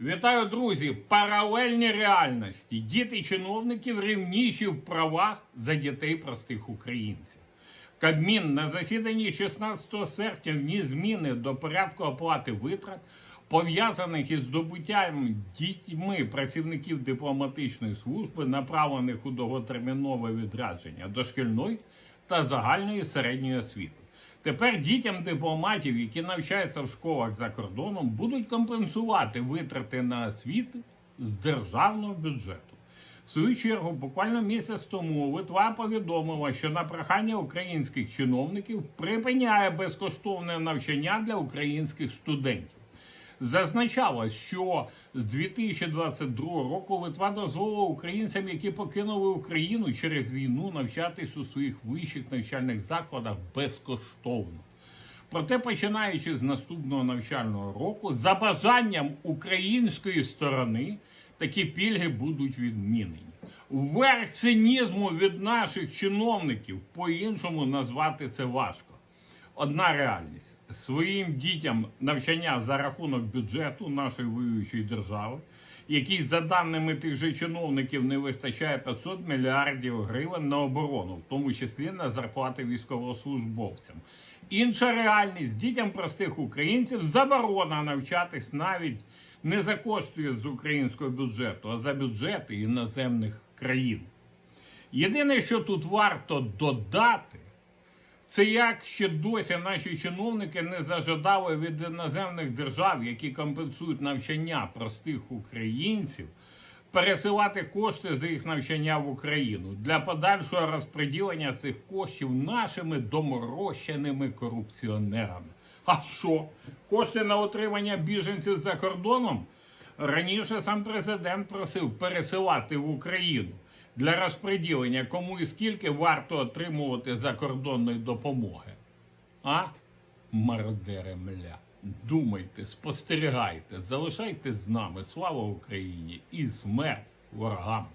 Вітаю, друзі! Паралельні реальності. Діти чиновників рівніші в правах за дітей простих українців. Кабмін на засіданні 16 серпня вніс зміни до порядку оплати витрат, пов'язаних із здобуттям дітьми працівників дипломатичної служби, направлених у довготермінове відрядження дошкільної та загальної середньої освіти. Тепер дітям дипломатів, які навчаються в школах за кордоном, будуть компенсувати витрати на освіту з державного бюджету. В свою чергу, буквально місяць тому Литва повідомила, що на прохання українських чиновників припиняє безкоштовне навчання для українських студентів. Зазначалось, що з 2022 року Литва дозволила українцям, які покинули Україну через війну, навчатись у своїх вищих навчальних закладах безкоштовно. Проте, починаючи з наступного навчального року, за бажанням української сторони такі пільги будуть відмінені. Верх цинізму від наших чиновників по-іншому назвати це важко. Одна реальність своїм дітям навчання за рахунок бюджету нашої воюючої держави, який, за даними тих же чиновників, не вистачає 500 мільярдів гривень на оборону, в тому числі на зарплати військовослужбовцям. Інша реальність дітям простих українців заборона навчатись навіть не за кошти з українського бюджету, а за бюджети іноземних країн. Єдине, що тут варто додати. Це як ще досі наші чиновники не зажадали від іноземних держав, які компенсують навчання простих українців, пересилати кошти за їх навчання в Україну для подальшого розподілення цих коштів нашими доморощеними корупціонерами. А що? Кошти на отримання біженців за кордоном? Раніше сам президент просив пересилати в Україну для розподілення, кому і скільки варто отримувати закордонної допомоги. А? Мародери мля. Думайте, спостерігайте, залишайте з нами. Слава Україні і смерть ворогам!